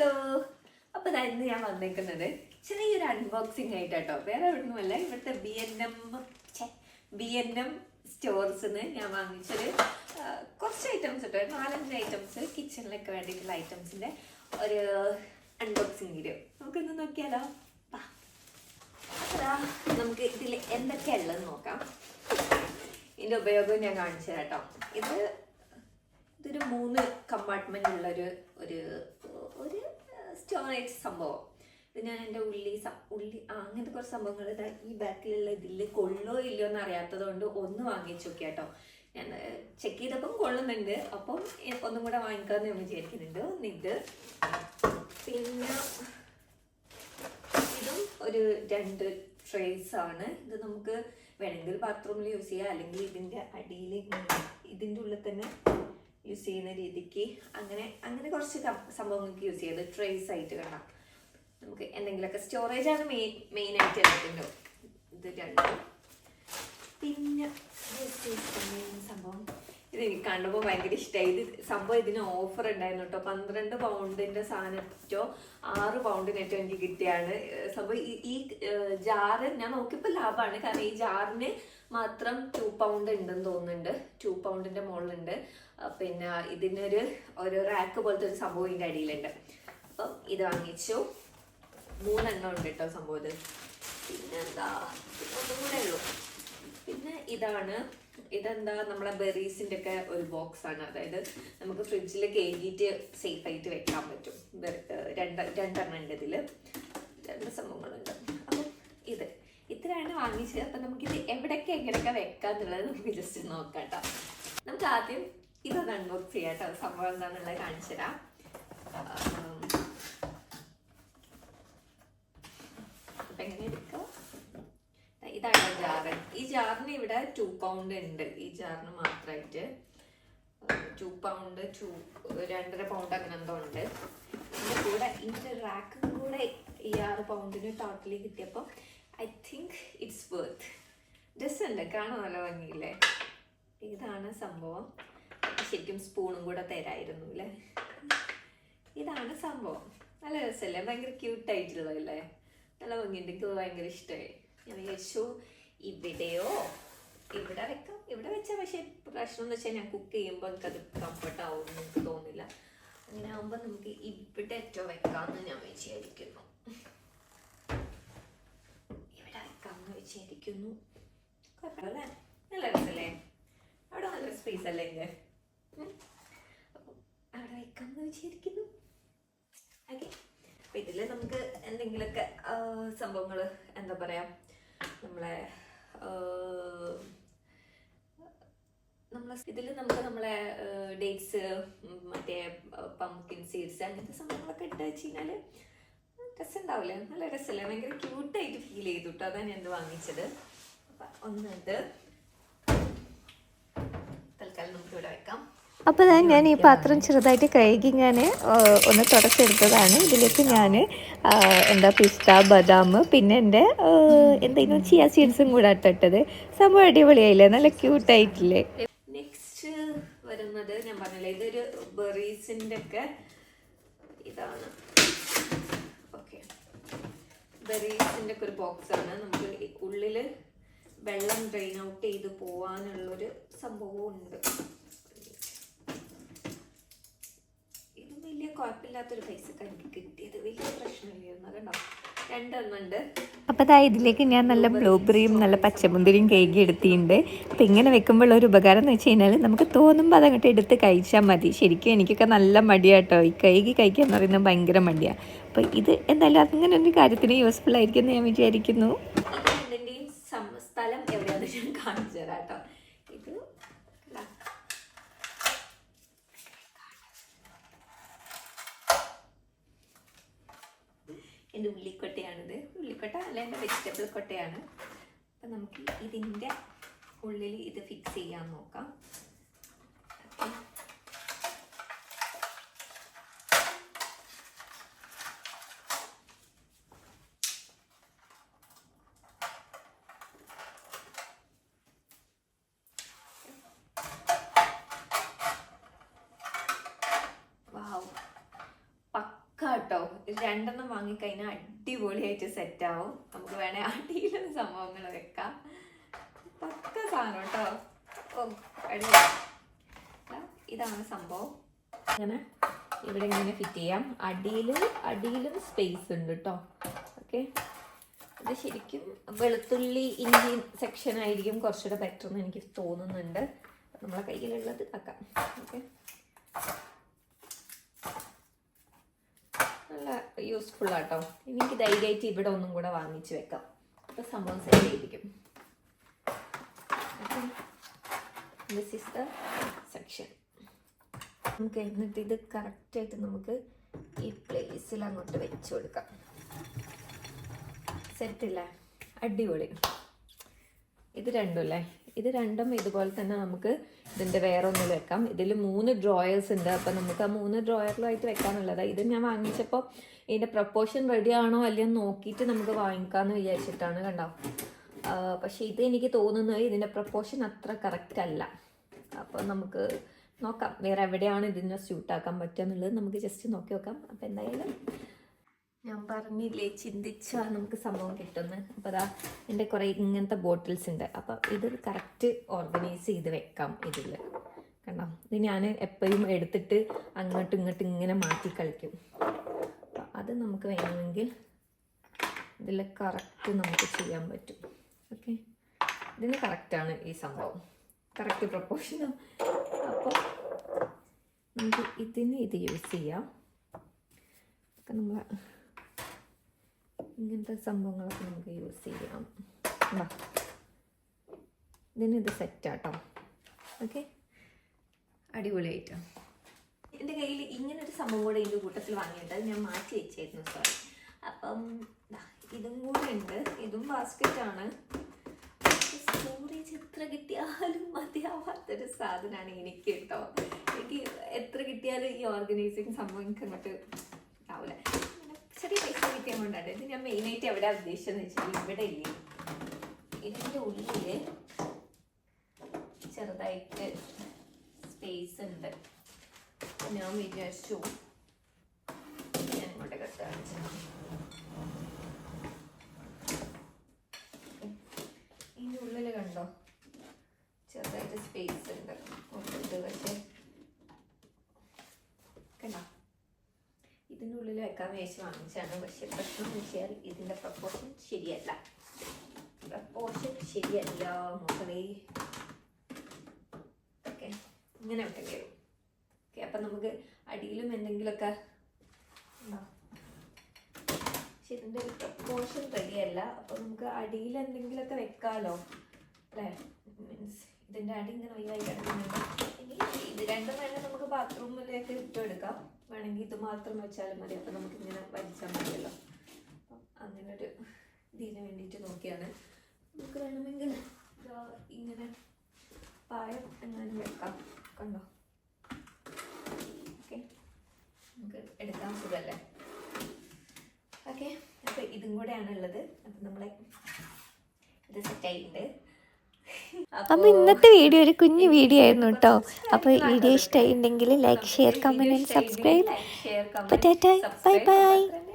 Hello. അപ്പൊ ദാ ഇന്ന് ഞാൻ വന്നേക്കുന്നത് ചെറിയൊരു അൺബോക്സിംഗ് ആയിട്ടോ വേറെ എവിടുന്നുമല്ല ഇവിടുത്തെ B N M B N M സ്റ്റോർസിന്ന് ഞാൻ വാങ്ങിച്ചൊരു കുറച്ച് ഐറ്റംസ് കേട്ടോ നാലഞ്ച് ഐറ്റംസ് കിച്ചണിലൊക്കെ വേണ്ടിയിട്ടുള്ള ഐറ്റംസിന്റെ ഒരു അൺബോക്സിംഗ് വീഡിയോ നമുക്കൊന്ന് നോക്കിയാലോ. നമുക്ക് ഇതിൽ എന്തൊക്കെയാ ഉള്ളതെന്ന് നോക്കാം. ഇതിന്റെ ഉപയോഗം ഞാൻ കാണിച്ചു കേട്ടോ ഇത് ഇതൊരു മൂന്ന് കമ്പാർട്ട്മെന്റ് ഉള്ളൊരു ഒരു ഒരു സ്റ്റോറേജ് സംഭവം. ഇത് ഞാൻ എന്റെ ഉള്ളി ഉള്ളി അങ്ങനത്തെ കുറച്ച് സംഭവങ്ങൾ ഇതാ ഈ ബാക്കിലുള്ള ഇതിൽ കൊള്ളോ ഇല്ലയോ എന്ന് അറിയാത്തത് കൊണ്ട് ഒന്ന് വാങ്ങിച്ചു നോക്കി കേട്ടോ ഞാൻ ചെക്ക് ചെയ്തപ്പം കൊള്ളുന്നുണ്ട്. അപ്പം ഒന്നും കൂടെ വാങ്ങിക്കാമെന്ന് ഞാൻ വിചാരിക്കുന്നുണ്ട്. ഇത്. പിന്നെ ഇതും ഒരു രണ്ട് ട്രേസ് ആണ്. ഇത് നമുക്ക് വേണമെങ്കിൽ ബാത്റൂമിൽ യൂസ് ചെയ്യാം. അല്ലെങ്കിൽ ഇതിന്റെ അടിയിൽ ഇതിന്റെ ഉള്ളിൽ തന്നെ യൂസ് ചെയ്യുന്ന രീതിക്ക് അങ്ങനെ അങ്ങനെ കുറച്ച് സംഭവങ്ങൾക്ക് യൂസ് ചെയ്ത് ട്രേസ് ആയിട്ട് കാണാം. നമുക്ക് എന്തെങ്കിലുമൊക്കെ സ്റ്റോറേജ് ആണ് മെയിൻ ആയിട്ട് എടുക്കുന്നത് ഇത് രണ്ടും. പിന്നെ സംഭവം. ഇത് എനിക്ക് കണ്ടപ്പോൾ ഭയങ്കര ഇഷ്ടമായി ഇത് സംഭവം ഇതിന് ഓഫർ ഉണ്ടായിരുന്നു കേട്ടോ. പന്ത്രണ്ട് പൗണ്ടിന്റെ സാധനത്തോ ആറ് പൗണ്ടിനേറ്റോ എനിക്ക് കിട്ടിയാണ്. സംഭവം ഈ ജാറ് ഞാൻ നോക്കിയപ്പോൾ ലാഭമാണ്. കാരണം ഈ ജാറിന് മാത്രം ടു പൗണ്ട് ഉണ്ടെന്ന് തോന്നുന്നുണ്ട്. ടു പൗണ്ടിന്റെ മുകളിലുണ്ട് പിന്നെ ഇതിനൊരു ഒരു റാക്ക് പോലത്തെ ഒരു സംഭവം ഇതിന്റെ അടിയിലുണ്ട്. അപ്പം ഇത് വാങ്ങിച്ചു. മൂന്നെണ്ണം ഉണ്ട് കേട്ടോ സംഭവം പിന്നെ ഒന്നും കൂടെ ഉള്ളൂ. പിന്നെ ഇതാണ്. ഇതെന്താ? നമ്മളെ ബെറീസിന്റെ ഒക്കെ ഒരു ബോക്സ് ആണ്. അതായത് നമുക്ക് ഫ്രിഡ്ജിൽ കയറ്റിയിട്ട് സേഫ് ആയിട്ട് വെക്കാൻ പറ്റും. രണ്ട് രണ്ടെണ്ണം ഉണ്ട് ഇതിൽ രണ്ട് സംഭവങ്ങളുണ്ട്. അപ്പം ഇത്. ഇത്രയാണ് വാങ്ങിച്ചത്. അപ്പം നമുക്കിത് എവിടെയൊക്കെ എങ്ങനെയൊക്കെ വെക്കാം എന്നുള്ളത് നമുക്ക് ജസ്റ്റ് നോക്കാം കേട്ടോ നമുക്ക് ആദ്യം ഇതൊന്ന് അൺബോക്സ് ചെയ്യാം കേട്ടോ സംഭവം എന്താണെന്നുള്ളത് കാണിച്ചു തരാം. ഇതാണ് ജാറ് ഈ ജാറിന് ഇവിടെ ടു പൗണ്ട് ഉണ്ട്. ഈ ജാറിന് മാത്രമായിട്ട് ടു പൗണ്ട് ടു രണ്ടര പൗണ്ട് അങ്ങനെ എന്തോ ഉണ്ട്. ഇതിന്റെ കൂടെ ഇതിന്റെ റാക്കും കൂടെ ഈ ആറ് പൗണ്ടിന് ടോട്ടലി കിട്ടിയപ്പോൾ ഐ തിങ്ക് ഇറ്റ്സ് വർത്ത് രസമുണ്ട്. കാണാൻ നല്ല ഭംഗിയില്ലേ? ഇതാണ് സംഭവം. ശരിക്കും സ്പൂണും കൂടെ തരായിരുന്നു അല്ലേ ഇതാണ് സംഭവം. നല്ല രസമല്ലേ? ഭയങ്കര ക്യൂട്ടായിട്ടുള്ളതല്ലേ നല്ല ഭംഗിയുണ്ട്. എനിക്ക് ഭയങ്കര ഇഷ്ടമായി ഞാൻ വിചാരിച്ചു ഇവിടെയോ? ഇവിടെ വെക്കാം. ഇവിടെ വെച്ചാൽ പക്ഷേ പ്രശ്നം എന്ന് വെച്ചാൽ ഞാൻ കുക്ക് ചെയ്യുമ്പോൾ എനിക്കത് കംഫർട്ട് ആവും എന്ന് എനിക്ക് തോന്നില്ല അങ്ങനെ ആകുമ്പോൾ നമുക്ക് ഇവിടെ ഏറ്റവും വെക്കാമെന്ന് ഞാൻ വിചാരിക്കുന്നു ഇവിടെ വിചാരിക്കുന്നു കുഴപ്പമില്ല നല്ല രസമല്ലേ അവിടെ നല്ല സ്പേസ് അല്ലേ എന്റെ അവിടെ വയ്ക്കാന്ന് വിചാരിക്കുന്നു. ഓക്കെ അപ്പൊ ഇതിൽ നമുക്ക് എന്തെങ്കിലുമൊക്കെ സംഭവങ്ങൾ എന്താ പറയാ നമ്മളെ ആ, നമ്മളെ ഇതിൽ നമുക്ക് നമ്മളെ ഡേറ്റ്സ് മറ്റേ പംകിൻ സീഡ്സ് അങ്ങനത്തെ സംഭവങ്ങളൊക്കെ ഇട്ട് വെച്ച് കഴിഞ്ഞാൽ രസമുണ്ടാവില്ലേ? നല്ല രസമല്ലേ? ഭയങ്കര ക്യൂട്ടായിട്ട് ഫീൽ ചെയ്തു കേട്ടോ അതാണ് ഞാൻ വാങ്ങിച്ചത്. അപ്പൊ ഒന്നുണ്ട് തൽക്കാലം നമുക്ക് ഇവിടെ വെക്കാം. അപ്പോൾ ഞാൻ ഞാൻ ഈ പാത്രം ചെറുതായിട്ട് കഴുകി ഞാൻ ഒന്ന് തുടച്ചെടുത്തതാണ്. ഇതിലേക്ക് ഞാൻ എന്താ പിസ്ത ബദാം പിന്നെ എന്റെ എന്തെങ്കിലും ചിയ സീഡ്സും കൂടെ ഇട്ടിട്ടത്. സംഭവം അടിപൊളിയായില്ലേ? നല്ല ക്യൂട്ടായിട്ടില്ലേ നെക്സ്റ്റ് വരുന്നത് ഞാൻ പറഞ്ഞില്ലേ ഇതൊരു ബെറീസിന്റെ ഒക്കെ ഇതാണ്. ബെറീസിന്റെ ഒക്കെ ഒരു ബോക്സാണ് നമുക്ക് ഉള്ളിൽ വെള്ളം ഡ്രെയിൻ ഔട്ട് ചെയ്ത് പോവാനുള്ളൊരു സംഭവവും ഉണ്ട് ഇത് വലിയ കുഴപ്പമില്ലാത്തൊരു പൈസ എനിക്ക് കിട്ടിയത്. വലിയ പ്രശ്നമില്ലായിരുന്നു. അതുണ്ടോ രണ്ടെണ്ണം ഉണ്ട് അപ്പോൾ അതാ ഇതിലേക്ക് ഞാൻ നല്ല ബ്ലൂബെറിയും നല്ല പച്ചമുന്തിരിയും കഴുകി എടുത്തിട്ടുണ്ട്. അപ്പോൾ ഇങ്ങനെ വെക്കുമ്പോൾ ഒരു ഉപകാരം എന്ന് വെച്ച് കഴിഞ്ഞാൽ നമുക്ക് തോന്നുമ്പോൾ അതങ്ങോട്ട് എടുത്ത് കഴിച്ചാൽ മതി. ശരിക്കും എനിക്കൊക്കെ നല്ല മടിയാട്ടോ ഈ കഴുകി കഴിക്കുക എന്ന് പറയുന്നത് ഭയങ്കര മടിയാണ് അപ്പോൾ ഇത് എന്തായാലും അങ്ങനെ ഒരു കാര്യത്തിന് യൂസ്ഫുൾ ആയിരിക്കും എന്ന് ഞാൻ വിചാരിക്കുന്നു. സ്ഥലം എവിടെയാണെന്ന് ഞാൻ കാണിച്ചു തരാം കേട്ടോ ഇതാ. എന്റെ ഉള്ളിക്കൊട്ടയാണിത്. ഉള്ളിക്കൊട്ട അല്ല എന്റെ വെജിറ്റബിൾ കൊട്ടയാണ്. അപ്പം നമുക്ക് ഇതിന്റെ ഉള്ളിൽ ഇത് ഫിക്സ് ചെയ്യാൻ നോക്കാം. കേട്ടോ. രണ്ടെണ്ണം വാങ്ങിക്കഴിഞ്ഞാൽ അടിപൊളിയായിട്ട് സെറ്റ് ആവും. നമുക്ക് വേണേ അടിയിലും സംഭവങ്ങൾ വെക്കാം. പക്ക സാധനം കേട്ടോ. ഓ അടിപൊളി. ഇതാണ് സംഭവം. അങ്ങനെ ഇവിടെ ഇങ്ങനെ ഫിറ്റ് ചെയ്യാം. അടിയിൽ അടിയിലും സ്പേസ് ഉണ്ട് കേട്ടോ. ഓക്കെ. ഇത് ശരിക്കും വെളുത്തുള്ളി ഇഞ്ചി സെക്ഷൻ ആയിരിക്കും കുറച്ചുകൂടെ ബെറ്റർ എന്ന് എനിക്ക് തോന്നുന്നുണ്ട്. നമ്മളെ കയ്യിലുള്ളത് ആക്കാം ഓക്കെ. യൂസ്ഫുൾ ആട്ടോ. എനിക്ക് ധൈര്യമായിട്ട് ഇവിടെ ഒന്നും കൂടെ വാങ്ങിച്ചു വെക്കാം. അപ്പോൾ സംഭവം സെറ്റ് ചെയ്തിരിക്കും. സെക്ഷൻ നമുക്ക് എന്നിട്ട് ഇത് കറക്റ്റായിട്ട് നമുക്ക് ഈ പ്ലേസിൽ അങ്ങോട്ട് വെച്ച് കൊടുക്കാം. സെറ്റില്ലേ അടിപൊളി. ഇത് രണ്ടും അല്ലേ? ഇത് രണ്ടും ഇതുപോലെ തന്നെ നമുക്ക് ഇതിന്റെ വേറെ ഒന്നിൽ വെക്കാം. ഇതിൽ മൂന്ന് ഡ്രോയേഴ്സ് ഉണ്ട്. അപ്പം നമുക്ക് ആ മൂന്ന് ഡ്രോയറിലായിട്ട് വെക്കാനുള്ളത്. ഇത് ഞാൻ വാങ്ങിച്ചപ്പോൾ ഇതിന്റെ പ്രപ്പോർഷൻ റെഡി ആണോ അല്ലയോ നോക്കിയിട്ട് നമുക്ക് വാങ്ങിക്കാമെന്ന് വിചാരിച്ചിട്ടാണ് കണ്ടോ. പക്ഷേ ഇത് എനിക്ക് തോന്നുന്നത് ഇതിന്റെ പ്രപ്പോർഷൻ അത്ര കറക്റ്റ് അല്ല. അപ്പോൾ നമുക്ക് നോക്കാം. വേറെ എവിടെയാണ് ഇതിനെ സ്യൂട്ടാക്കാൻ പറ്റുക എന്നുള്ളത് നമുക്ക് ജസ്റ്റ് നോക്കി നോക്കാം. അപ്പോൾ എന്തായാലും ഞാൻ പറഞ്ഞില്ലേ ചിന്തിച്ചാൽ നമുക്ക് സംഭവം കിട്ടുന്നത് അപ്പോൾ അതാ എന്റെ കുറേ ഇങ്ങനത്തെ ബോട്ടിൽസ് ഉണ്ട്. അപ്പോൾ ഇത് കറക്റ്റ് ഓർഗനൈസ് ചെയ്ത് വെക്കാം ഇതിൽ കണ്ടോ? ഇത് ഞാൻ എപ്പോഴും എടുത്തിട്ട് അങ്ങോട്ടും ഇങ്ങോട്ടും ഇങ്ങനെ മാറ്റി കളിക്കും. അപ്പോൾ അത് നമുക്ക് വേണമെങ്കിൽ ഇതിൽ കറക്റ്റ് നമുക്ക് ചെയ്യാൻ പറ്റും. ഓക്കെ? ഇതിന് കറക്റ്റാണ് ഈ സംഭവം. കറക്റ്റ് പ്രപ്പോർഷനും. അപ്പോൾ നമുക്ക് ഇതിന് ഇത് യൂസ് ചെയ്യാം. നമ്മൾ ഇങ്ങനത്തെ സംഭവങ്ങളൊക്കെ നമുക്ക് യൂസ് ചെയ്യാം. വാ. ഇതിന് ഇത് സെറ്റാട്ടോ ഓക്കെ ആയിട്ടോ. എന്റെ കയ്യിൽ ഇങ്ങനൊരു സംഭവം കൂടെ ഇതിന്റെ കൂട്ടത്തിൽ വാങ്ങിയിട്ട് അത് ഞാൻ മാറ്റി വെച്ചായിരുന്നു സോറി അപ്പം ഇതും കൂടെ ഉണ്ട്. ഇതും ബാസ്ക്കറ്റാണ് സ്റ്റോറേജ് എത്ര കിട്ടിയാലും മതിയാവാത്തൊരു സാധനമാണ് എനിക്ക് കേട്ടോ എനിക്ക് എത്ര കിട്ടിയാലും ഈ ഓർഗനൈസിങ് സംഭവം എനിക്ക് അങ്ങോട്ട് ചെറിയ പൈസ കിട്ടിയ കൊണ്ടാണ്. ഇത് ഞാൻ മെയിനായിട്ട് എവിടെ ഉദ്ദേശിച്ചതെന്ന് വെച്ചാൽ ഇവിടെ ഇല്ലേ? ഇതിന്റെ ഉള്ളിൽ ചെറുതായിട്ട് സ്പേസ് ഉണ്ട്. ഞാൻ വിചാരിച്ചു ഞാൻ ഇങ്ങോട്ട് കെട്ടാണ് ഇതിന്റെ ഉള്ളിൽ കണ്ടോ ചെറുതായിട്ട് സ്പേസ് ഉണ്ട് ഉണ്ട് പക്ഷേ കണ്ടോ വെക്കാൻ വേച്ച് വാങ്ങിച്ചാണ്. പക്ഷെ പ്രശ്നം എന്ന് വെച്ചാൽ ഇതിന്റെ പ്രപ്പോർഷൻ ശരിയല്ല. പ്രപ്പോർഷൻ ശരിയല്ല മക്കളെ. ഓക്കെ ഇങ്ങനെ വെക്കേണ്ടി വരും. ഓക്കെ അപ്പം നമുക്ക് അടിയിലും എന്തെങ്കിലുമൊക്കെ ഉണ്ടോ? പക്ഷെ ഇതിന്റെ ഒരു പ്രപ്പോർഷൻ റെഡിയല്ല അപ്പോൾ നമുക്ക് അടിയിൽ എന്തെങ്കിലുമൊക്കെ വെക്കാമല്ലോ അല്ലേ? മീൻസ് ഇതിന്റെ അടി ഇങ്ങനെ ഒഴിവായി കിടക്കുന്നുണ്ട്. ഇനി ഇത് രണ്ടും തന്നെ നമുക്ക് ബാത്റൂമിലേക്ക് ഇട്ടെടുക്കാം വേണമെങ്കിൽ ഇത് മാത്രം വെച്ചാലും മതി. അപ്പം നമുക്കിങ്ങനെ വലിച്ചാൽ മതിയല്ലോ. അപ്പം അങ്ങനൊരു ഇതിന് വേണ്ടിയിട്ട് നോക്കിയാണ്. നമുക്ക് വേണമെങ്കിൽ ഇങ്ങനെ പായം എങ്ങാനും വെക്കാം. കണ്ടോ? ഓക്കെ. നമുക്ക് എടുക്കാൻ സുഖമല്ലേ? ഓക്കെ. അപ്പോൾ ഇതും കൂടെയാണുള്ളത് അപ്പം നമ്മളെ ഇത് സെറ്റായിട്ടുണ്ട് അപ്പോൾ ഇന്നത്തെ വീഡിയോ ഒരു കുഞ്ഞു വീഡിയോ ആയിരുന്നു കേട്ടോ. അപ്പോൾ വീഡിയോ ഇഷ്ടമായിട്ടുണ്ടെങ്കിൽ like share comment and subscribe അപ്പോൾ ടാറ്റാ ബൈ ബൈ